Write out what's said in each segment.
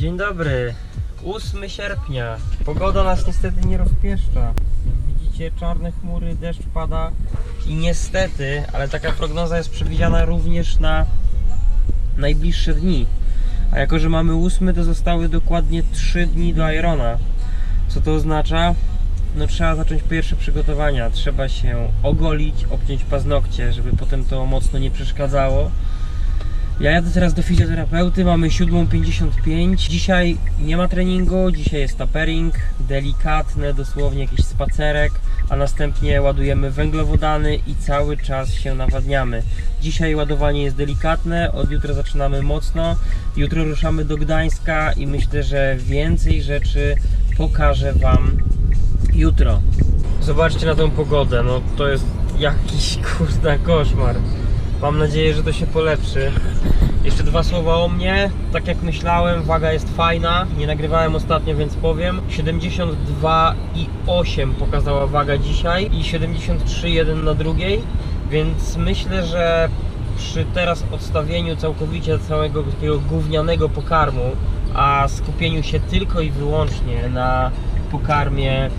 Dzień dobry. 8 sierpnia. Pogoda nas niestety nie rozpieszcza. Widzicie, czarne chmury, deszcz pada i niestety, ale taka prognoza jest przewidziana również na najbliższe dni. A jako, że mamy 8, to zostały dokładnie 3 dni do Irona. Co to oznacza? No trzeba zacząć pierwsze przygotowania. Trzeba się ogolić, obciąć paznokcie, żeby potem to mocno nie przeszkadzało. Ja jadę teraz do fizjoterapeuty, mamy 7.55. Dzisiaj nie ma treningu, dzisiaj jest tapering, delikatne, dosłownie jakiś spacerek, a następnie ładujemy węglowodany i cały czas się nawadniamy. Dzisiaj ładowanie jest delikatne, od jutra zaczynamy mocno. Jutro ruszamy do Gdańska i myślę, że więcej rzeczy pokażę Wam jutro. Zobaczcie na tą pogodę, no to jest jakiś kurde koszmar. Mam nadzieję, że to się polepszy. Jeszcze dwa słowa o mnie. Tak jak myślałem, waga jest fajna. Nie nagrywałem ostatnio, więc powiem. 72,8 pokazała waga dzisiaj i 73,1 na drugiej. Więc myślę, że przy teraz odstawieniu całkowicie całego takiego gównianego pokarmu, a skupieniu się tylko i wyłącznie na pokarmie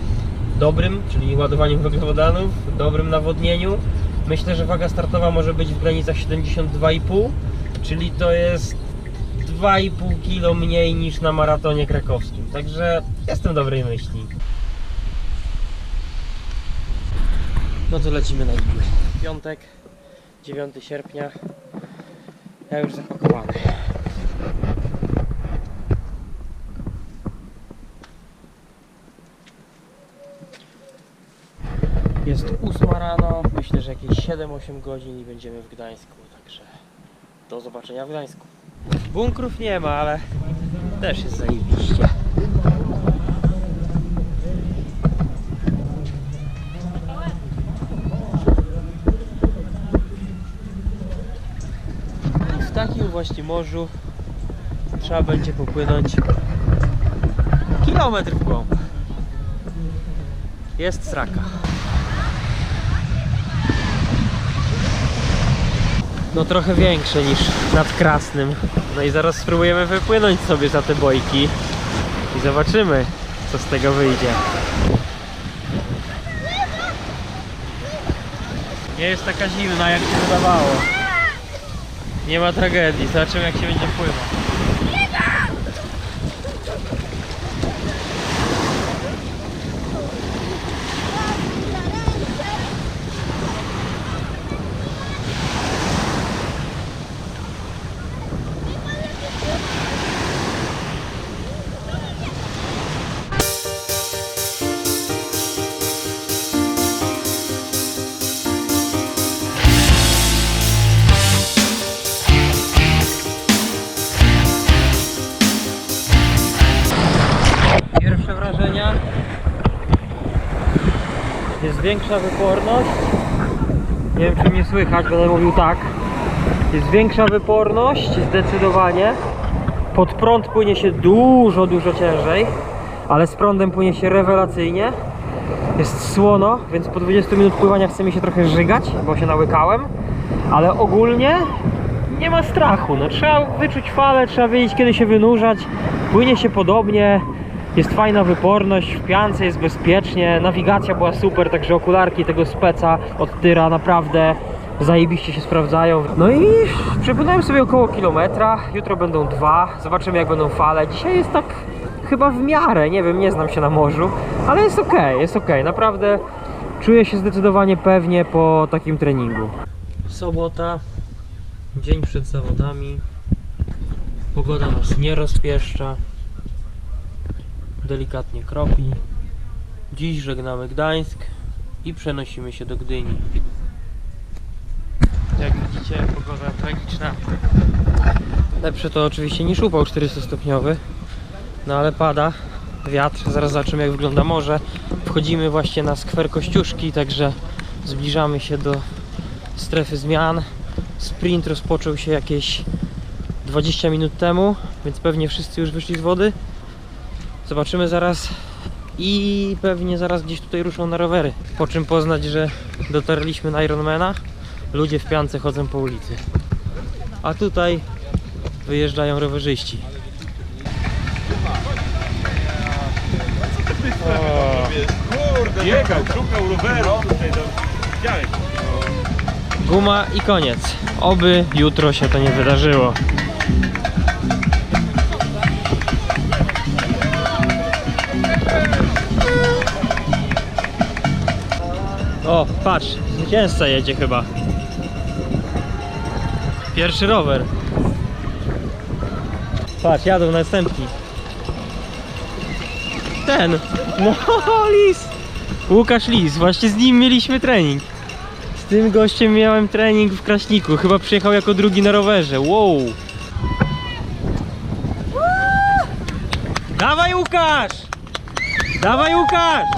dobrym, czyli ładowaniu węglowodanów, dobrym nawodnieniu, myślę, że waga startowa może być w granicach 72,5, czyli to jest 2,5 kg mniej niż na maratonie krakowskim. Także jestem dobrej myśli. No to lecimy na igły. Piątek, 9 sierpnia. Ja już zapakowany. Jest 8 rano, myślę, że jakieś 7-8 godzin i będziemy w Gdańsku, także do zobaczenia w Gdańsku. Bunkrów nie ma, ale też jest zajebiście. I w takim właśnie morzu trzeba będzie popłynąć kilometr w głąb. Jest sraka. No trochę większe niż nad Krasnym. No i zaraz spróbujemy wypłynąć sobie za te bojki i zobaczymy co z tego wyjdzie. Nie jest taka zimna jak się wydawało. Nie ma tragedii, zobaczymy jak się będzie pływać. Większa wyporność. Nie wiem czy mnie słychać, będę mówił tak. Jest większa wyporność, zdecydowanie. Pod prąd płynie się dużo, dużo ciężej, ale z prądem płynie się rewelacyjnie. Jest słono, więc po 20 minut pływania chce mi się trochę żygać, bo się nałykałem. Ale ogólnie nie ma strachu. No, trzeba wyczuć falę, trzeba wiedzieć kiedy się wynurzać. Płynie się podobnie. Jest fajna wyporność, w piance jest bezpiecznie, nawigacja była super, także okularki tego speca od Tyra naprawdę zajebiście się sprawdzają. No i przepłynąłem sobie około kilometra, jutro będą dwa, zobaczymy jak będą fale. Dzisiaj jest tak chyba w miarę, nie wiem, nie znam się na morzu, ale jest ok, jest ok, naprawdę czuję się zdecydowanie pewnie po takim treningu. Sobota, dzień przed zawodami, pogoda nas nie rozpieszcza delikatnie kropi. Dziś żegnamy Gdańsk i przenosimy się do Gdyni. Jak widzicie, pogoda tragiczna. Lepsze to oczywiście niż upał 400 stopniowy, no ale pada wiatr. Zaraz zobaczymy jak wygląda morze. Wchodzimy właśnie na skwer Kościuszki, także zbliżamy się do strefy zmian. Sprint rozpoczął się jakieś 20 minut temu, więc pewnie wszyscy już wyszli z wody. Zobaczymy zaraz i pewnie zaraz gdzieś tutaj ruszą na rowery. Po czym poznać, że dotarliśmy na Ironmana. Ludzie w piance chodzą po ulicy. A tutaj wyjeżdżają rowerzyści. Guma i koniec. Oby jutro się to nie wydarzyło. Patrz, zwycięzca jedzie chyba. Pierwszy rower. Patrz, jadą następni. Ten. No, Lis. Łukasz Lis, właśnie z nim mieliśmy trening. Z tym gościem miałem trening w Kraśniku. Chyba przyjechał jako drugi na rowerze. Wow. Dawaj Łukasz! Dawaj Łukasz!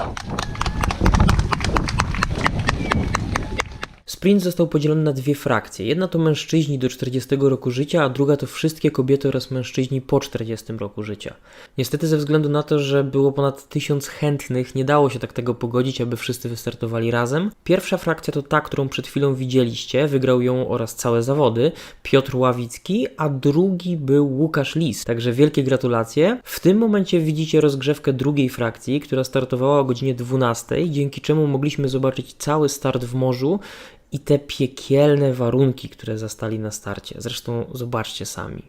Sprint został podzielony na dwie frakcje. Jedna to mężczyźni do 40 roku życia, a druga to wszystkie kobiety oraz mężczyźni po 40 roku życia. Niestety ze względu na to, że było ponad 1000 chętnych, nie dało się tak tego pogodzić, aby wszyscy wystartowali razem. Pierwsza frakcja to ta, którą przed chwilą widzieliście, wygrał ją oraz całe zawody, Piotr Ławicki, a drugi był Łukasz Lis. Także wielkie gratulacje. W tym momencie widzicie rozgrzewkę drugiej frakcji, która startowała o godzinie 12, dzięki czemu mogliśmy zobaczyć cały start w morzu i te piekielne warunki, które zastali na starcie. Zresztą zobaczcie sami.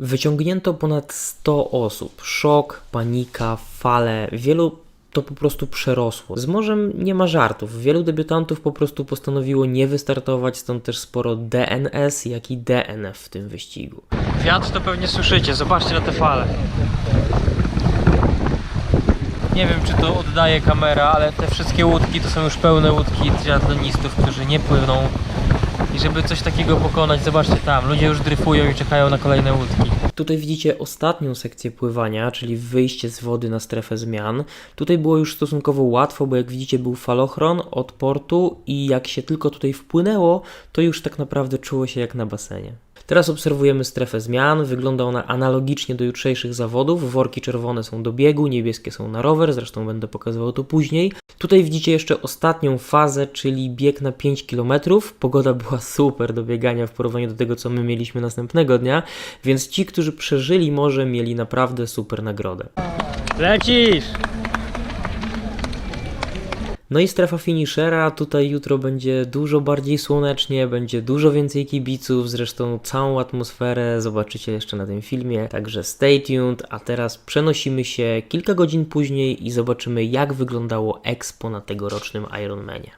Wyciągnięto ponad 100 osób. Szok, panika, fale. Wielu to po prostu przerosło. Z morzem nie ma żartów. Wielu debiutantów po prostu postanowiło nie wystartować, stąd też sporo DNS, jak i DNF w tym wyścigu. Wiatr to pewnie słyszycie, zobaczcie na te fale. Nie wiem czy to oddaje kamera, ale te wszystkie łódki to są już pełne łódki triatlonistów, którzy nie płyną. I żeby coś takiego pokonać, zobaczcie tam, ludzie już dryfują i czekają na kolejne łódki. Tutaj widzicie ostatnią sekcję pływania, czyli wyjście z wody na strefę zmian. Tutaj było już stosunkowo łatwo, bo jak widzicie był falochron od portu i jak się tylko tutaj wpłynęło, to już tak naprawdę czuło się jak na basenie. Teraz obserwujemy strefę zmian. Wygląda ona analogicznie do jutrzejszych zawodów. Worki czerwone są do biegu, niebieskie są na rower, zresztą będę pokazywał to później. Tutaj widzicie jeszcze ostatnią fazę, czyli bieg na 5 km. Pogoda była super do biegania w porównaniu do tego, co my mieliśmy następnego dnia, więc ci, którzy przeżyli morze, mieli naprawdę super nagrodę. Lecisz! No i strefa finishera, tutaj jutro będzie dużo bardziej słonecznie, będzie dużo więcej kibiców, zresztą całą atmosferę zobaczycie jeszcze na tym filmie, także stay tuned, a teraz przenosimy się kilka godzin później i zobaczymy jak wyglądało Expo na tegorocznym Ironmanie.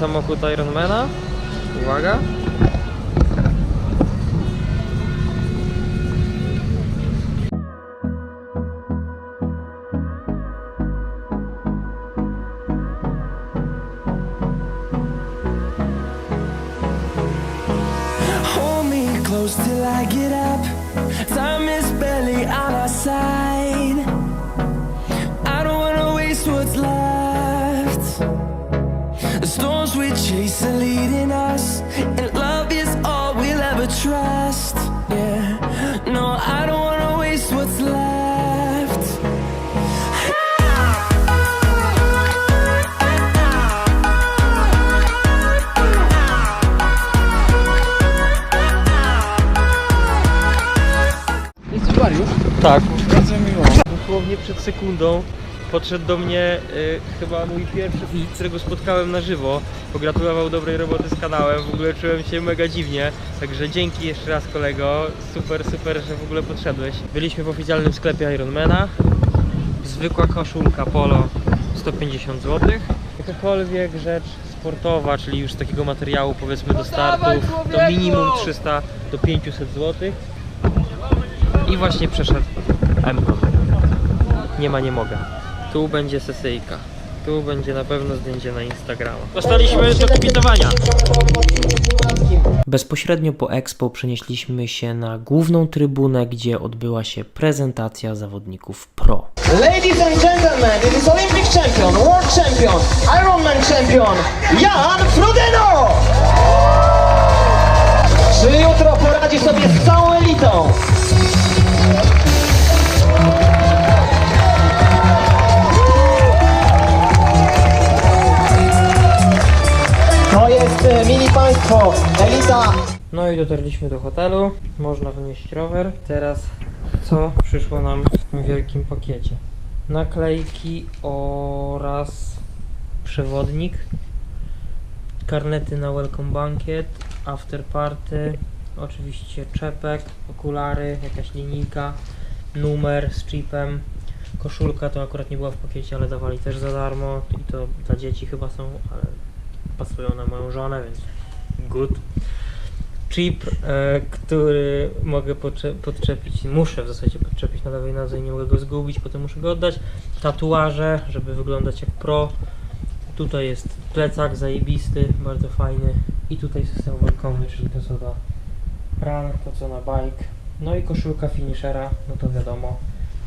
Samochód Ironmana. Uwaga. Till I get up. We chase are leading us, and love is all we'll ever trust. Yeah, no, I don't wanna waste what's left. Jesteś Mariusz? Tak. Bardzo miło. Dosłownie przed sekundą podszedł do mnie y, chyba mój pierwszy którego spotkałem na żywo. Pogratulował dobrej roboty z kanałem, w ogóle czułem się mega dziwnie. Także dzięki jeszcze raz kolego, super, super, że w ogóle podszedłeś. Byliśmy w oficjalnym sklepie Ironmana. Zwykła koszulka polo 150 zł. Jakakolwiek rzecz sportowa, czyli już z takiego materiału powiedzmy do startów, to minimum 300 do 500 zł. I właśnie przeszedł M-Kon. Nie ma, nie mogę. Tu będzie sesyjka. Tu będzie na pewno zdjęcie na Instagrama. Dostaliśmy do kibicowania. Bezpośrednio po Expo przenieśliśmy się na główną trybunę, gdzie odbyła się prezentacja zawodników pro. Ladies and gentlemen, it is Olympic champion, world champion, Ironman champion, Jan Frodeno! Czy jutro poradzi sobie z całą elitą? To jest, e, mili Państwo, elita No i dotarliśmy do hotelu. Można wynieść rower. Teraz co przyszło nam w tym wielkim pakiecie? Naklejki oraz przewodnik. Karnety na welcome bankiet, after party, oczywiście czepek, okulary, jakaś linijka, numer z chipem. Koszulka to akurat nie była w pakiecie, ale dawali też za darmo i to dla dzieci chyba są, ale pasują na moją żonę, więc good chip, e, który mogę podcze- podczepić, muszę w zasadzie podczepić na lewej nodze i nie mogę go zgubić, potem muszę go oddać. Tatuaże, żeby wyglądać jak pro. Tutaj jest plecak zajebisty, bardzo fajny. I tutaj system welcome, czyli to co do run, to co na bike. No i koszulka finishera, no to wiadomo,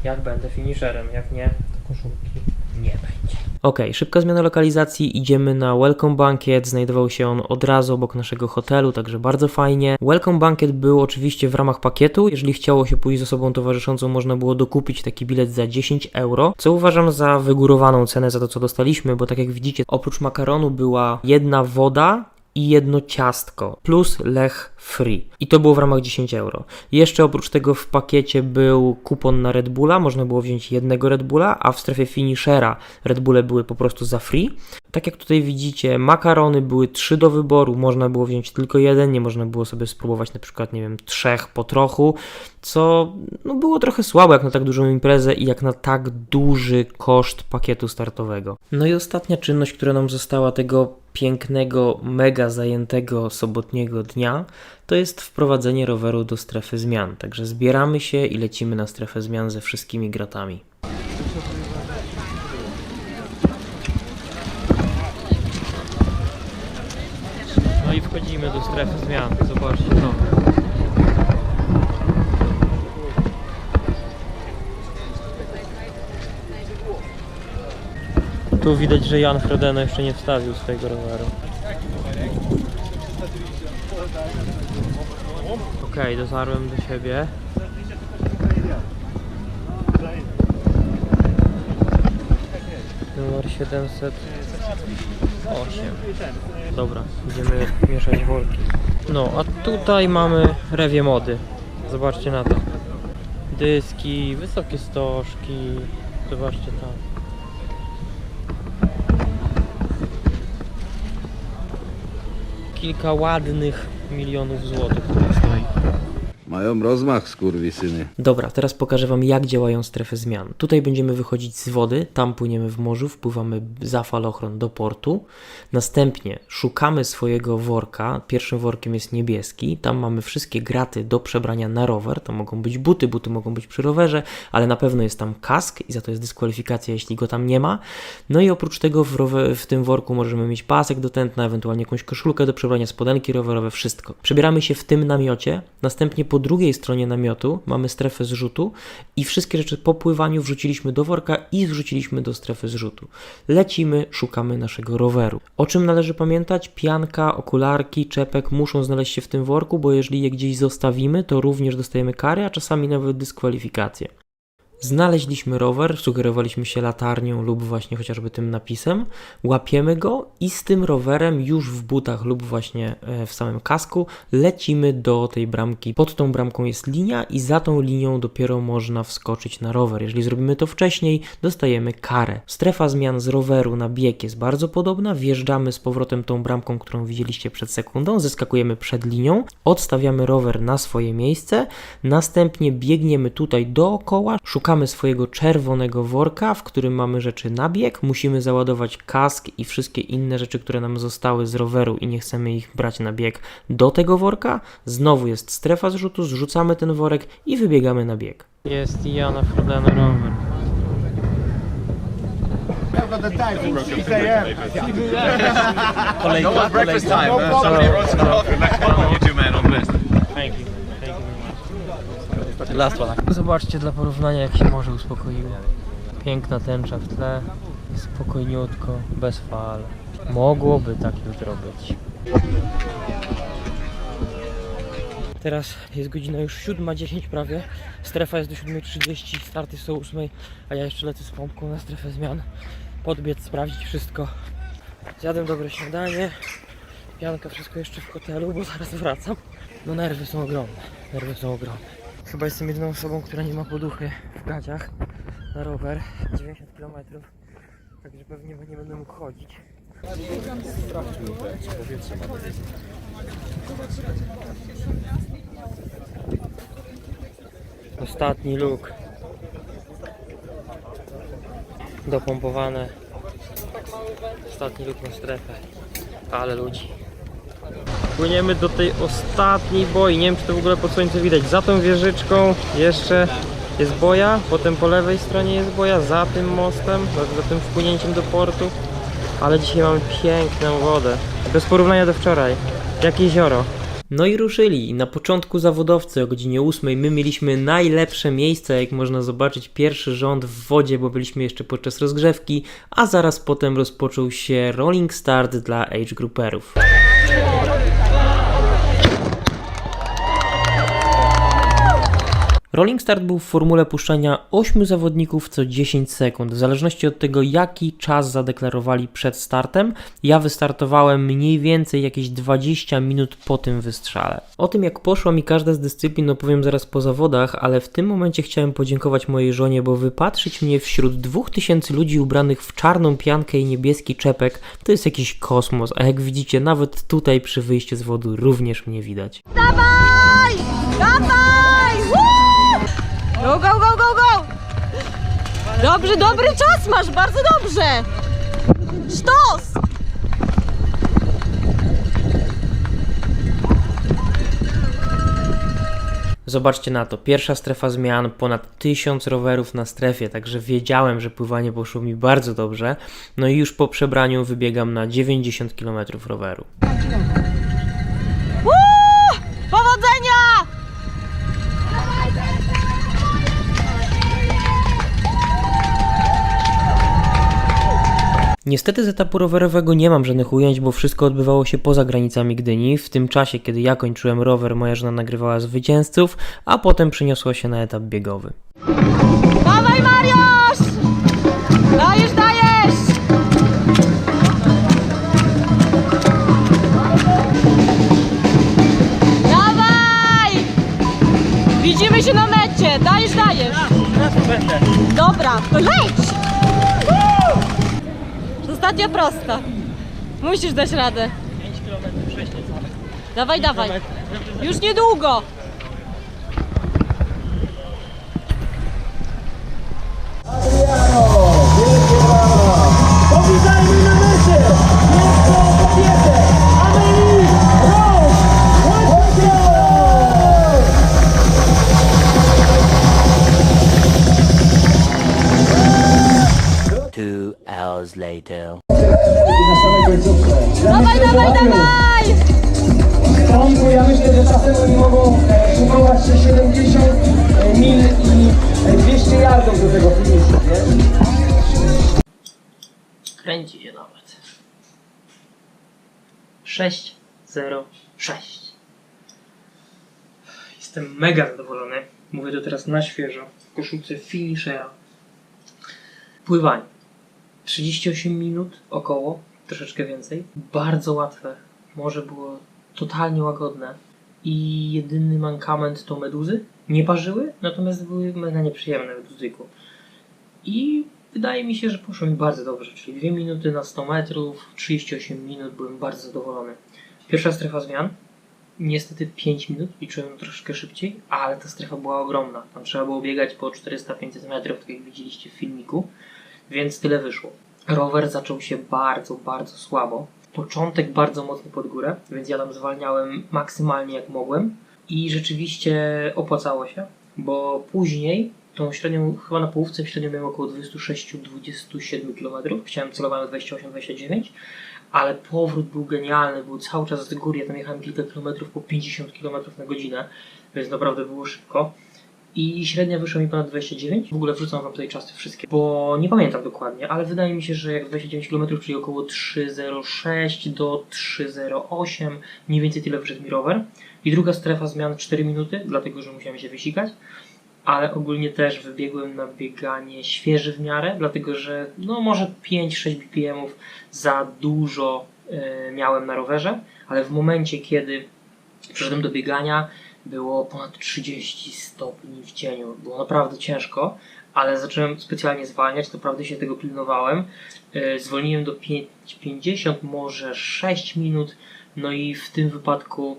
jak będę finisherem, jak nie, to koszulki nie będzie. Ok, szybka zmiana lokalizacji, idziemy na Welcome Bankiet, znajdował się on od razu obok naszego hotelu, także bardzo fajnie. Welcome Bankiet był oczywiście w ramach pakietu, jeżeli chciało się pójść z osobą towarzyszącą, można było dokupić taki bilet za 10 euro, co uważam za wygórowaną cenę za to, co dostaliśmy, bo tak jak widzicie, oprócz makaronu była jedna woda, i jedno ciastko plus lech free. I to było w ramach 10 euro. Jeszcze oprócz tego w pakiecie był kupon na Red Bulla, można było wziąć jednego Red Bulla, a w strefie finishera Red Bulle były po prostu za free. Tak jak tutaj widzicie, makarony były trzy do wyboru, można było wziąć tylko jeden, nie można było sobie spróbować na przykład, nie wiem, trzech po trochu, co no, było trochę słabo jak na tak dużą imprezę i jak na tak duży koszt pakietu startowego. No i ostatnia czynność, która nam została tego pięknego, mega zajętego sobotniego dnia, to jest wprowadzenie roweru do strefy zmian. Także zbieramy się i lecimy na strefę zmian ze wszystkimi gratami. No i wchodzimy do strefy zmian. Zobaczcie to. Tu widać, że Jan Frodeno jeszcze nie wstawił swojego roweru. Okej, dotarłem do siebie. Numer 708. Dobra, będziemy mieszać worki. No, a tutaj mamy rewie mody. Zobaczcie na to. Dyski, wysokie stożki. Zobaczcie tam. Kilka ładnych milionów złotych stoi. Mają rozmach, skurwysyny. Dobra, teraz pokażę Wam, jak działają strefy zmian. Tutaj będziemy wychodzić z wody, tam płyniemy w morzu, wpływamy za falochron do portu. Następnie szukamy swojego worka. Pierwszym workiem jest niebieski. Tam mamy wszystkie graty do przebrania na rower. To mogą być buty, buty mogą być przy rowerze, ale na pewno jest tam kask i za to jest dyskwalifikacja, jeśli go tam nie ma. No i oprócz tego w, rower, w tym worku możemy mieć pasek do tętna, ewentualnie jakąś koszulkę do przebrania, spodenki rowerowe, wszystko. Przebieramy się w tym namiocie, następnie po drugiej stronie namiotu mamy strefę zrzutu i wszystkie rzeczy po pływaniu wrzuciliśmy do worka i wrzuciliśmy do strefy zrzutu. Lecimy, szukamy naszego roweru. O czym należy pamiętać? Pianka, okularki, czepek muszą znaleźć się w tym worku, bo jeżeli je gdzieś zostawimy, to również dostajemy kary, a czasami nawet dyskwalifikacje. Znaleźliśmy rower, sugerowaliśmy się latarnią lub właśnie chociażby tym napisem, łapiemy go i z tym rowerem już w butach lub właśnie e, w samym kasku lecimy do tej bramki. Pod tą bramką jest linia i za tą linią dopiero można wskoczyć na rower. Jeżeli zrobimy to wcześniej, dostajemy karę. Strefa zmian z roweru na bieg jest bardzo podobna. Wjeżdżamy z powrotem tą bramką, którą widzieliście przed sekundą, zeskakujemy przed linią, odstawiamy rower na swoje miejsce, następnie biegniemy tutaj dookoła, szukamy szukamy swojego czerwonego worka, w którym mamy rzeczy na bieg, musimy załadować kask i wszystkie inne rzeczy, które nam zostały z roweru i nie chcemy ich brać na bieg do tego worka. Znowu jest strefa zrzutu, zrzucamy ten worek i wybiegamy na bieg. Jest i Jana Frodeno rower. Thank you. Thank you Last one. Zobaczcie dla porównania jak się morze uspokoiło. Piękna tęcza w tle, spokojniutko, bez fal. Mogłoby tak jutro być. Teraz jest godzina już 7.10 prawie. Strefa jest do 7.30, starty są 8.00, a ja jeszcze lecę z pompką na strefę zmian. Podbiec, sprawdzić wszystko. Zjadłem dobre śniadanie. Janka wszystko jeszcze w hotelu, bo zaraz wracam. No nerwy są ogromne, nerwy są ogromne. Chyba jestem jedyną osobą, która nie ma poduchy w gaciach na rower. 90 km. Także pewnie nie będę mógł chodzić. Ostatni luk. Dopompowane. Ostatni luk na strefę. Ale ludzi. Płyniemy do tej ostatniej boi. Nie wiem, czy to w ogóle pod słońce widać. Za tą wieżyczką jeszcze jest boja. Potem po lewej stronie jest boja. Za tym mostem, za, za tym wpłynięciem do portu. Ale dzisiaj mamy piękną wodę. Bez porównania do wczoraj. Jak jezioro. No i ruszyli. Na początku zawodowcy o godzinie 8 my mieliśmy najlepsze miejsce, jak można zobaczyć, pierwszy rząd w wodzie, bo byliśmy jeszcze podczas rozgrzewki, a zaraz potem rozpoczął się rolling start dla age grouperów. Yeah. Rolling Start był w formule puszczania 8 zawodników co 10 sekund, w zależności od tego, jaki czas zadeklarowali przed startem. Ja wystartowałem mniej więcej jakieś 20 minut po tym wystrzale. O tym, jak poszła mi każda z dyscyplin, opowiem zaraz po zawodach, ale w tym momencie chciałem podziękować mojej żonie, bo wypatrzyć mnie wśród 2000 ludzi ubranych w czarną piankę i niebieski czepek to jest jakiś kosmos, a jak widzicie, nawet tutaj przy wyjściu z wody również mnie widać. Dawaj! Dawaj! Go, go, go, go, go! Dobrze, dobry czas masz, bardzo dobrze! Sztos! Zobaczcie na to, pierwsza strefa zmian, ponad 1000 rowerów na strefie, także wiedziałem, że pływanie poszło mi bardzo dobrze. No i już po przebraniu wybiegam na 90 km roweru. Woo! Powodzenia! Niestety z etapu rowerowego nie mam żadnych ujęć, bo wszystko odbywało się poza granicami Gdyni. W tym czasie, kiedy ja kończyłem rower, moja żona nagrywała zwycięzców, a potem przeniosła się na etap biegowy. Dawaj, Mariusz! Dajesz, dajesz! Dawaj! Widzimy się na mecie! Dajesz, dajesz! Dobra, to leć! Ostatnia prosta. Musisz dać radę. 5 km wcześniej. Dawaj, dawaj. Już niedługo. Powitajmy hours later. Dawaj, dawaj, dawaj! Tomku, ja myślę, że czasem oni mogą e, się 70 mil i e, 200 yardów do tego finiszu, nie? Kręci się nawet. 6 0 6 Jestem mega zadowolony. Mówię to teraz na świeżo. W koszulce finishera. Pływanie. 38 minut około, troszeczkę więcej. Bardzo łatwe. Morze było totalnie łagodne. I jedyny mankament to meduzy. Nie parzyły, natomiast były mega nieprzyjemne w dotyku. I wydaje mi się, że poszło mi bardzo dobrze, czyli 2 minuty na 100 metrów, 38 minut, byłem bardzo zadowolony. Pierwsza strefa zmian, niestety 5 minut, liczyłem troszkę szybciej, ale ta strefa była ogromna. Tam trzeba było biegać po 400-500 metrów, tak jak widzieliście w filmiku, więc tyle wyszło. Rower zaczął się bardzo, bardzo słabo. Początek bardzo mocny pod górę, więc ja tam zwalniałem maksymalnie jak mogłem i rzeczywiście opłacało się, bo później tą średnią, chyba na połówce średnio miałem około 26-27 km. Chciałem celowałem 28-29, ale powrót był genialny, był cały czas z góry. Ja tam jechałem kilka kilometrów po 50 km na godzinę, więc naprawdę było szybko. I średnia wyszła mi ponad 29. W ogóle wrzucam wam tutaj czasy wszystkie, bo nie pamiętam dokładnie, ale wydaje mi się, że jak 29 km, czyli około 3,06 do 3,08, mniej więcej tyle wyszedł mi rower. I druga strefa zmian 4 minuty, dlatego że musiałem się wysikać. Ale ogólnie też wybiegłem na bieganie świeży w miarę, dlatego że no może 5-6 BPM-ów za dużo e, miałem na rowerze, ale w momencie kiedy przyszedłem do biegania było ponad 30 stopni w cieniu. Było naprawdę ciężko, ale zacząłem specjalnie zwalniać, naprawdę się tego pilnowałem. E, Zwolniłem do 5,50, może 6 minut, no i w tym wypadku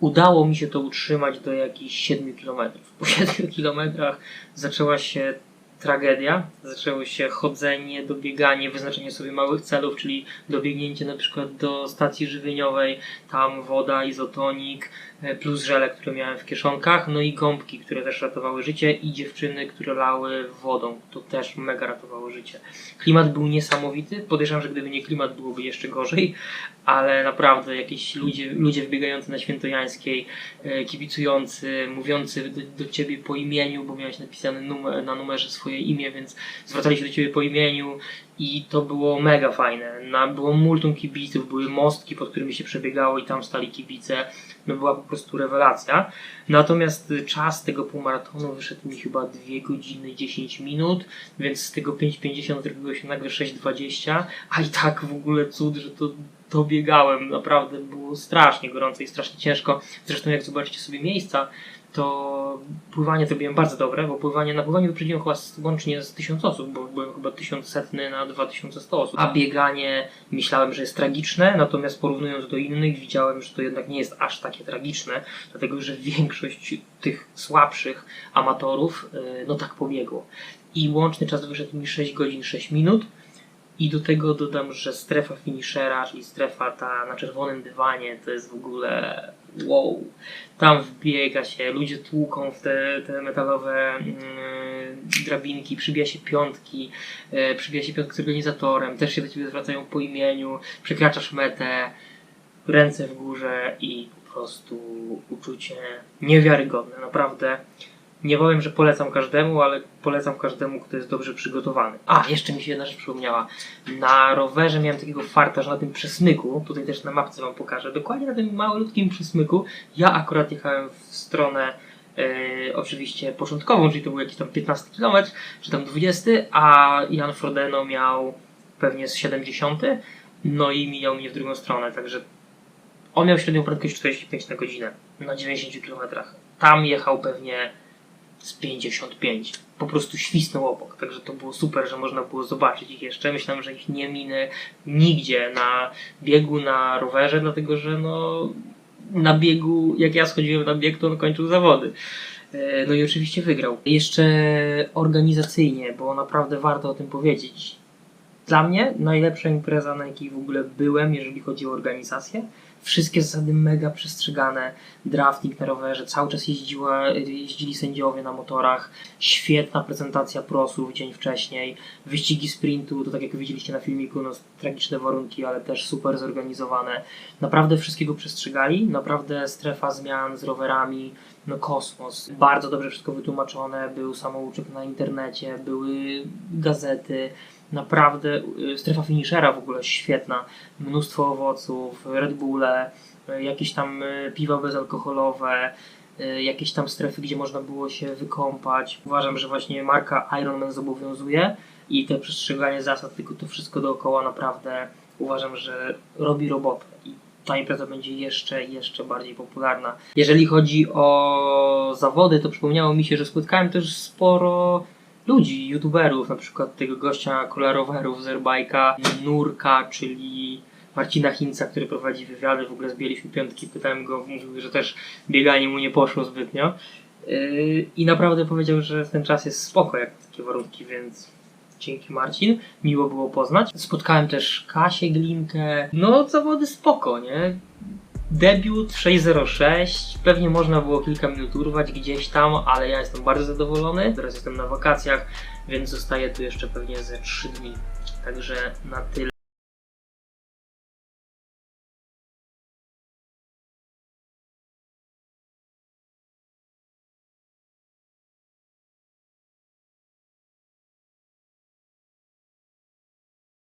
udało mi się to utrzymać do jakichś 7 km. Po 7 km zaczęła się tragedia. Zaczęło się chodzenie, dobieganie, wyznaczenie sobie małych celów, czyli dobiegnięcie na przykład do stacji żywieniowej, tam woda, izotonik, plus żele, które miałem w kieszonkach, no i gąbki, które też ratowały życie i dziewczyny, które lały wodą. To też mega ratowało życie. Klimat był niesamowity. Podejrzewam, że gdyby nie klimat byłoby jeszcze gorzej, ale naprawdę jakieś ludzie, ludzie wbiegający na Świętojańskiej, e, kibicujący, mówiący do, do ciebie po imieniu, bo miałeś napisane numer, na numerze swoje imię, więc zwracali się do ciebie po imieniu i to było mega fajne. Na, było multum kibiców, były mostki, pod którymi się przebiegało i tam stali kibice. No była po prostu rewelacja. Natomiast y, czas tego półmaratonu wyszedł mi chyba 2 godziny 10 minut, więc z tego 5,50 zrobiło się nagle 6,20, a i tak w ogóle cud, że to dobiegałem. Naprawdę było strasznie gorąco i strasznie ciężko. Zresztą jak zobaczycie sobie miejsca, to pływanie zrobiłem bardzo dobre, bo pływanie na pływanie wyprzedziłem chyba łącznie z 1000 osób, bo byłem chyba 1100 na 2100 osób. A bieganie myślałem, że jest tragiczne, natomiast porównując do innych widziałem, że to jednak nie jest aż takie tragiczne, dlatego że większość tych słabszych amatorów y, no tak pobiegło. I łączny czas wyszedł mi 6 godzin 6 minut. I do tego dodam, że strefa finishera, czyli strefa ta na czerwonym dywanie, to jest w ogóle wow. Tam wbiega się, ludzie tłuką w te, te metalowe mm, drabinki, przybija się piątki, e, przybija się piątki z organizatorem, też się do ciebie zwracają po imieniu, przekraczasz metę, ręce w górze i po prostu uczucie niewiarygodne, naprawdę. Nie powiem, że polecam każdemu, ale polecam każdemu, kto jest dobrze przygotowany. A, jeszcze mi się jedna rzecz przypomniała. Na rowerze miałem takiego farta, że na tym przesmyku, tutaj też na mapce wam pokażę, dokładnie na tym malutkim przesmyku, ja akurat jechałem w stronę e, oczywiście początkową, czyli to był jakiś tam 15 km, czy tam 20, a Jan Frodeno miał pewnie z 70, no i mijał mnie w drugą stronę, także on miał średnią prędkość 45 na godzinę na 90 km. Tam jechał pewnie z 55. Po prostu świsnął obok, także to było super, że można było zobaczyć ich jeszcze. Myślałem, że ich nie minę nigdzie na biegu, na rowerze, dlatego że no na biegu, jak ja schodziłem na bieg, to on kończył zawody. E, No i oczywiście wygrał. Jeszcze organizacyjnie, bo naprawdę warto o tym powiedzieć. Dla mnie najlepsza impreza, na jakiej w ogóle byłem, jeżeli chodzi o organizację. Wszystkie zasady mega przestrzegane. Drafting na rowerze, cały czas jeździła, jeździli sędziowie na motorach. Świetna prezentacja prosów dzień wcześniej. Wyścigi sprintu, to tak jak widzieliście na filmiku, no tragiczne warunki, ale też super zorganizowane. Naprawdę wszystkiego przestrzegali. Naprawdę strefa zmian z rowerami, no kosmos. Bardzo dobrze wszystko wytłumaczone. Był samouczek na internecie, były gazety. Naprawdę y, strefa finishera w ogóle świetna. Mnóstwo owoców, Red Bulle, y, jakieś tam y, piwa bezalkoholowe, jakieś tam strefy, gdzie można było się wykąpać. Uważam, że właśnie marka Ironman zobowiązuje i te przestrzeganie zasad, tylko to wszystko dookoła naprawdę uważam, że robi robotę. I ta impreza będzie jeszcze, jeszcze bardziej popularna. Jeżeli chodzi o zawody, to przypomniało mi się, że spotkałem też sporo ludzi, youtuberów, na przykład tego gościa kolorowerów z Nurka, czyli Marcina Hinca, który prowadzi wywiady, w ogóle zbieraliśmy piątki, pytałem go, mówił, że też bieganie mu nie poszło zbytnio. Yy, I naprawdę powiedział, że ten czas jest spoko, jak takie warunki, więc dzięki Marcin, miło było poznać. Spotkałem też Kasię Glinkę, no zawody spoko, nie? Debiut 6.06, pewnie można było kilka minut urwać gdzieś tam, ale ja jestem bardzo zadowolony. Teraz jestem na wakacjach, więc zostaję tu jeszcze pewnie ze 3 dni. Także na tyle.